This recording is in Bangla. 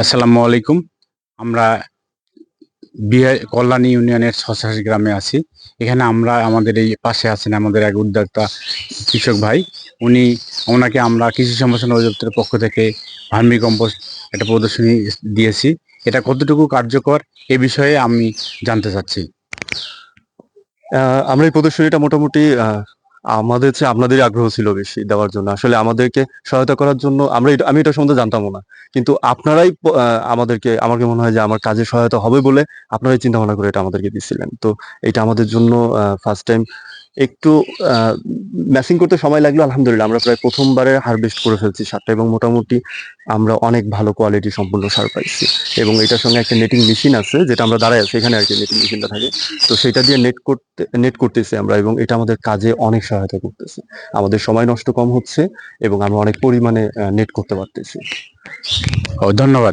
আসসালামু আলাইকুম। আমরা বিহার কল্যাণী ইউনিয়নের ছশাশ গ্রামে আছি। এখানে আমরা আমাদের এই পাশে আছেন আমাদের এক উদ্যোক্তা কৃষক ভাই। উনি, ওনাকে আমরা কৃষি সম্প্রসারণ অধিদপ্তরের পক্ষ থেকে ভার্মি কম্পোস্ট একটা প্রদর্শনী দিয়েছি। এটা কতটুকু কার্যকর এ বিষয়ে আমি জানতে চাচ্ছি। আমরা এই প্রদর্শনীটা মোটামুটি আমাদের চেয়ে আপনাদের আগ্রহ ছিল বেশি দেওয়ার জন্য। আসলে আমাদেরকে সহায়তা করার জন্য আমরা আমি এটা সম্বন্ধে জানতামও না। কিন্তু আপনারাই আমাদেরকে, আমাকে মনে হয় যে আমার কাজে সহায়তা হবে বলে আপনারাই চিন্তা ভাবনা করে এটা আমাদেরকে দিচ্ছিলেন তো এটা আমাদের জন্য ফার্স্ট টাইম একটু ম্যাচিং করতে সময় লাগল, আলহামদুলিল্লাহ। আমরা প্রায় প্রথমবারে হারভেস্ট করে ফেলছি সারটা এবং মোটামুটি আমরা অনেক ভালো কোয়ালিটি সম্পূর্ণ সার পাইছি। এবং এটার সঙ্গে একটা নেটিং মেশিন আছে, যেটা আমরা দাঁড়ায় আছি, এখানে আর কি নেটিং মেশিনটা থাকে। তো সেটা দিয়ে নেট করতে নেট করতেছি আমরা এবং এটা আমাদের কাজে অনেক সহায়তা করতেছে। আমাদের সময় নষ্ট কম হচ্ছে এবং আমরা অনেক পরিমাণে নেট করতে পারতেছি। ও, ধন্যবাদ।